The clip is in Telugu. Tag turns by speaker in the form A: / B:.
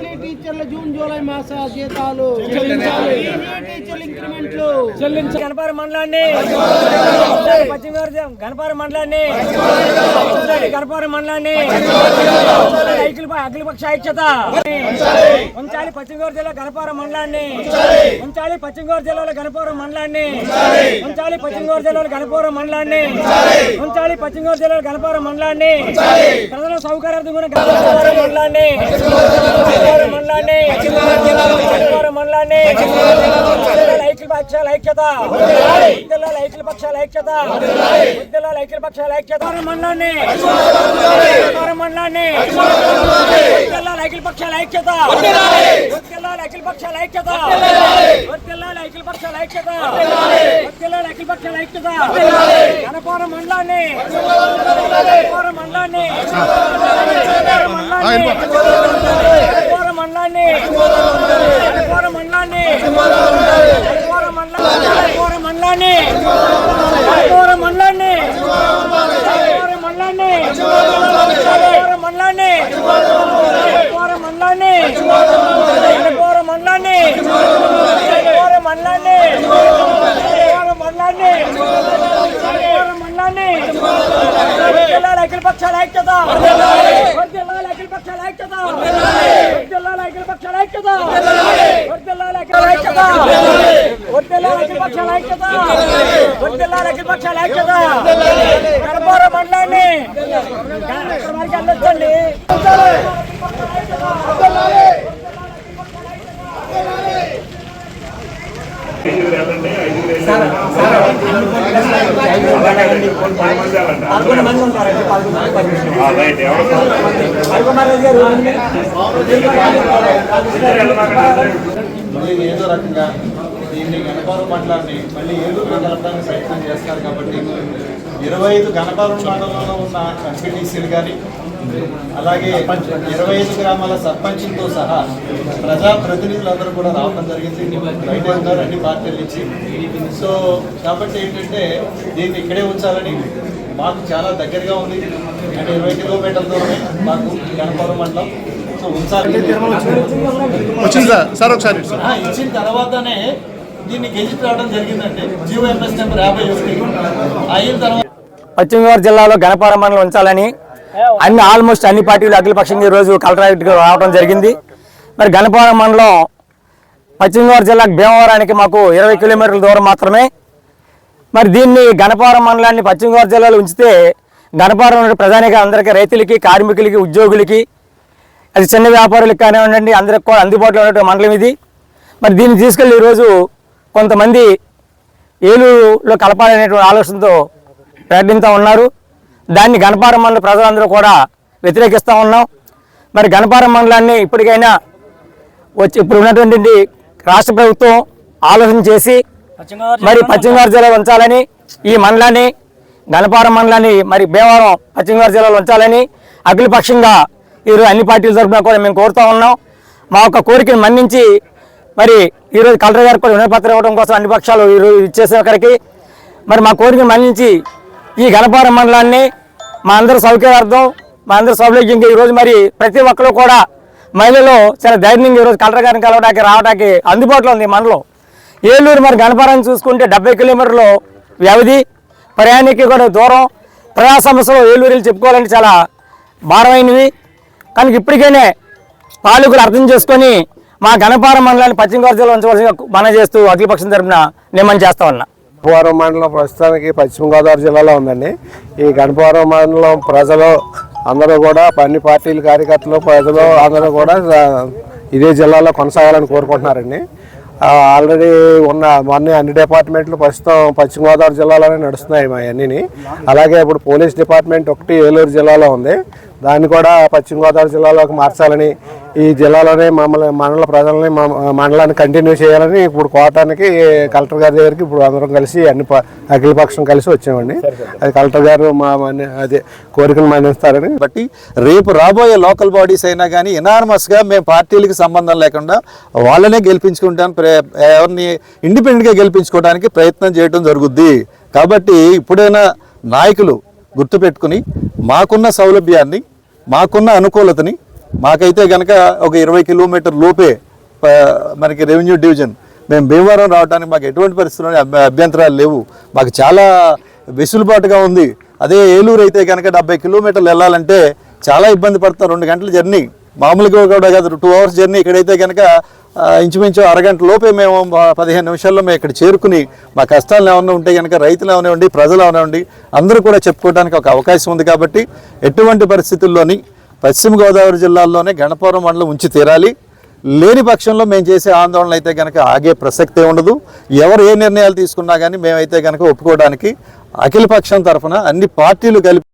A: చెల్లించాలి టీచర్ల జూన్ జూలై మాస జీతాలు ఇంక్రిమెంట్లు.
B: గణపార మండలాన్ని. పశ్చిమ గణపార మండలాన్ని. గణపార మండలాన్ని. అఖిల అఖిలపక్ష ఐక్యత. ఉంచాలి పశ్చిమ గోదావరి జిల్లా గణపార మండలాన్ని. ఉంచాలి పశ్చిమ గోదావరి జిల్లాలో గణపురం మండలాన్ని. ఉంచాలి పశ్చిమ గోదావరి జిల్లాలో గణపురం మండలాన్ని. ఉంచాలి పశ్చిమ గోదావరి జిల్లాలో గణపురం మండలాన్ని. ప్రజల సౌకర్యార్థం కూడా గణపురం మండలాన్ని. మండలాన్ని. గణపురం మండలాన్ని ఐక్య పక్షాల ఐక్యత ఉద్యలాల ఐక్య పక్షాల ఐక్యత ఉద్యలాల ఐక్య పక్షాల ఐక్యత మండలాన్ని మండలాన్ని ఉద్యలాల ఐక్య పక్షాల ఐక్యత ఉద్యలాల ఐక్య పక్షాల ఐక్యత ఉద్యలాల ఐక్య పక్షాల ఐక్యత ఉద్యలాల ఐక్య పక్షాల ఐక్యత గణపురం మండలాన్ని గణపురం మండలాన్ని మండలాన్ని మండలాన్ని గణపురం మండలాన్ని గణపురం మండలాన్ని గణపురం మండలాన్ని గణపురం మండలాన్ని గణపురం మండలాన్ని. గణపురం మండలాన్ని. గణపురం మండలాన్ని. గణపురం మండలాన్ని. గణపురం మండలాన్ని. గణపురం మండలాన్ని. జిల్లాల అఖిల పక్షాల ఐక్యత. జిల్లాల అఖిల పక్షాల ఐక్యత. జిల్లాల అఖిల పక్షాల ఐక్యత. జిల్లాల అఖిల ఐక్యత. కడపూర మండలాన్ని వరకు వెళ్ళొచ్చండి పదకొండు మంది ఉంటారండి పదకొండు మంది పదకొండు గారు
C: మళ్ళీ ఏదో రకంగా దీన్ని గణపారం మండలాన్ని మళ్ళీ ఏలూరులో కలపడానికి ప్రయత్నం చేస్తారు కాబట్టి ఇరవై ఐదు గణపారం మండలంలో ఉన్న ఎంపీటీసీలు కానీ అలాగే ఇరవై ఐదు గ్రామాల సర్పంచులతో సహా ప్రజా ప్రతినిధులందరూ కూడా రావడం జరిగింది. బయట ఉన్నారు అన్ని పార్టీల నుంచి. సో కాబట్టి ఏంటంటే దీన్ని ఇక్కడే ఉంచాలని మాకు చాలా దగ్గరగా ఉంది. అంటే ఇరవై కిలోమీటర్ల దూరమే మాకు గణపారం మండలం. సో ఉంచాలి ఇచ్చిన తర్వాతనే దీన్ని గెజిట్ రావడం జరిగిందంటే జియో ఎంఎస్ నెంబర్ యాభై ఒకటి. అయిన తర్వాత
B: పశ్చిమ గోదావరి జిల్లాలో గణపారం మండలం ఉంచాలని అన్ని ఆల్మోస్ట్ అన్ని పార్టీలు అఖిలపక్షంగా ఈరోజు కలెక్టరేట్గా రావడం జరిగింది. మరి గణపారం మండలం పశ్చిమ గోదావరి జిల్లా భీమవరానికి మాకు ఇరవై కిలోమీటర్ల దూరం మాత్రమే. మరి దీన్ని గణపారం మండలాన్ని పశ్చిమ గోదావరి జిల్లాలో ఉంచితే గణపారం ప్రధానిగా అందరికీ రైతులకి కార్మికులకి ఉద్యోగులకి అది చిన్న వ్యాపారులకు కానివ్వండి అందరికి కూడా అందుబాటులో ఉన్నటువంటి మండలం ఇది. మరి దీన్ని తీసుకెళ్ళి ఈరోజు కొంతమంది ఏలూరులో కలపాలనేటువంటి ఆలోచనతో ప్రకటిస్తూ ఉన్నారు. దాన్ని గణపారం మండల ప్రజలందరూ కూడా వ్యతిరేకిస్తూ ఉన్నాం. మరి గణపారం మండలాన్ని ఇప్పటికైనా వచ్చి ఇప్పుడు ఉన్నటువంటి రాష్ట్ర ప్రభుత్వం ఆలోచన చేసి మరి పశ్చిమ గోదావరి జిల్లాలో ఉంచాలని ఈ మండలాన్ని గణపారం మండలాన్ని మరి భీమవరం పశ్చిమ గోదావరి జిల్లాలో ఉంచాలని అఖిలపక్షంగా ఈరోజు అన్ని పార్టీల తరఫున కూడా మేము కోరుతూ ఉన్నాం. మా యొక్క కోరికను మన్నించి మరి ఈరోజు కలెక్టర్ గారికి కూడా వినపత్రం ఇవ్వడం కోసం అన్ని పక్షాలు ఈరోజు ఇచ్చేసే ఒకరికి. మరి మా కోరికను మన్నించి ఈ గణపారం మండలాన్ని మా అందరి సౌకర్యార్థం మా అందరి సౌలభ్యంగా ఈరోజు మరి ప్రతి ఒక్కరు కూడా మహిళలు చాలా ధైర్యంగా ఈరోజు కలెక్టర్ గారిని కలవడానికి రావడానికి అందుబాటులో ఉంది మండలం. ఏలూరు మరి గణపారాన్ని చూసుకుంటే డెబ్బై కిలోమీటర్లు వ్యవధి ప్రయాణికి కూడా దూరం. ప్రజా సమస్యలు ఏలూరు చెప్పుకోవాలంటే చాలా భారమైనవి. కనుక ఇప్పటికైనా పాలకులు అర్థం చేసుకొని మా గణపారం మండలాన్ని పశ్చిమ గోదావరి జిల్లా మన చేస్తూ అఖిలపక్షం తరఫున నియమనం చేస్తా ఉన్నా.
D: గణపవరం మండలం ప్రస్తుతానికి పశ్చిమ గోదావరి జిల్లాలో ఉందండి. ఈ గణపవరం మండలం ప్రజలు అందరూ కూడా అన్ని పార్టీల కార్యకర్తలు ప్రజలు అందరూ కూడా ఇదే జిల్లాలో కొనసాగాలని కోరుకుంటున్నారండి. ఆల్రెడీ ఉన్న మొన్న అన్ని డిపార్ట్మెంట్లు ప్రస్తుతం పశ్చిమ గోదావరి జిల్లాలోనే నడుస్తున్నాయి మా అన్నిని. అలాగే ఇప్పుడు పోలీస్ డిపార్ట్మెంట్ ఒకటి ఏలూరు జిల్లాలో ఉంది. దాన్ని కూడా పశ్చిమ గోదావరి జిల్లాలోకి మార్చాలని ఈ జిల్లాలోనే మమ్మల్ని మండల ప్రజల్ని మండలాన్ని కంటిన్యూ చేయాలని ఇప్పుడు కోటానికి కలెక్టర్ గారి దగ్గరికి ఇప్పుడు అందరం కలిసి అన్ని ప- అఖిల పక్షం కలిసి వచ్చామండి. అది కలెక్టర్ గారు మా అదే కోరికను మన్నిస్తారని.
E: బట్టి రేపు రాబోయే లోకల్ బాడీస్ అయినా కానీ ఎనానమస్గా మేము పార్టీలకి సంబంధం లేకుండా వాళ్ళనే గెలిపించుకుంటాను ప్రే- ఎవరిని ఇండిపెండెంట్గా గెలిపించుకోవడానికి ప్రయత్నం చేయడం జరుగుద్ది. కాబట్టి ఇప్పుడైనా నాయకులు గుర్తుపెట్టుకుని మాకున్న సౌలభ్యాన్ని మాకున్న అనుకూలతని మాకైతే కనుక ఒక ఇరవై కిలోమీటర్ లోపే మనకి రెవెన్యూ డివిజన్ మేము భీమవరం రావడానికి మాకు ఎటువంటి పరిస్థితుల్లో అభ్య- అభ్యంతరాలు లేవు. మాకు చాలా వెసులుబాటుగా ఉంది. అదే ఏలూరు అయితే కనుక డెబ్బై కిలోమీటర్లు వెళ్ళాలంటే చాలా ఇబ్బంది పడతాం. రెండు గంటల జర్నీ. మామూలుగా కూడా కాదు టూ అవర్స్ జర్నీ ఇక్కడైతే కనుక ఇంచుమించు అరగంట లోపే మేము పదిహేను నిమిషాల్లో మేము ఇక్కడ చేరుకుని మా కష్టాలు ఏమైనా ఉంటే కనుక రైతులు ఏమైనా ప్రజలు ఏమైనా అందరూ కూడా చెప్పుకోవడానికి ఒక అవకాశం ఉంది కాబట్టి ఎటువంటి పరిస్థితుల్లోని పశ్చిమ గోదావరి జిల్లాల్లోనే గణపురం మండలం ఉంచి తీరాలి. లేని పక్షంలో మేము చేసే ఆందోళన అయితే కనుక ఆగే ప్రసక్తే ఉండదు. ఎవరు ఏ నిర్ణయాలు తీసుకున్నా కానీ మేమైతే కనుక ఒప్పుకోవడానికి అఖిల పక్షం తరఫున అన్ని పార్టీలు కలిపి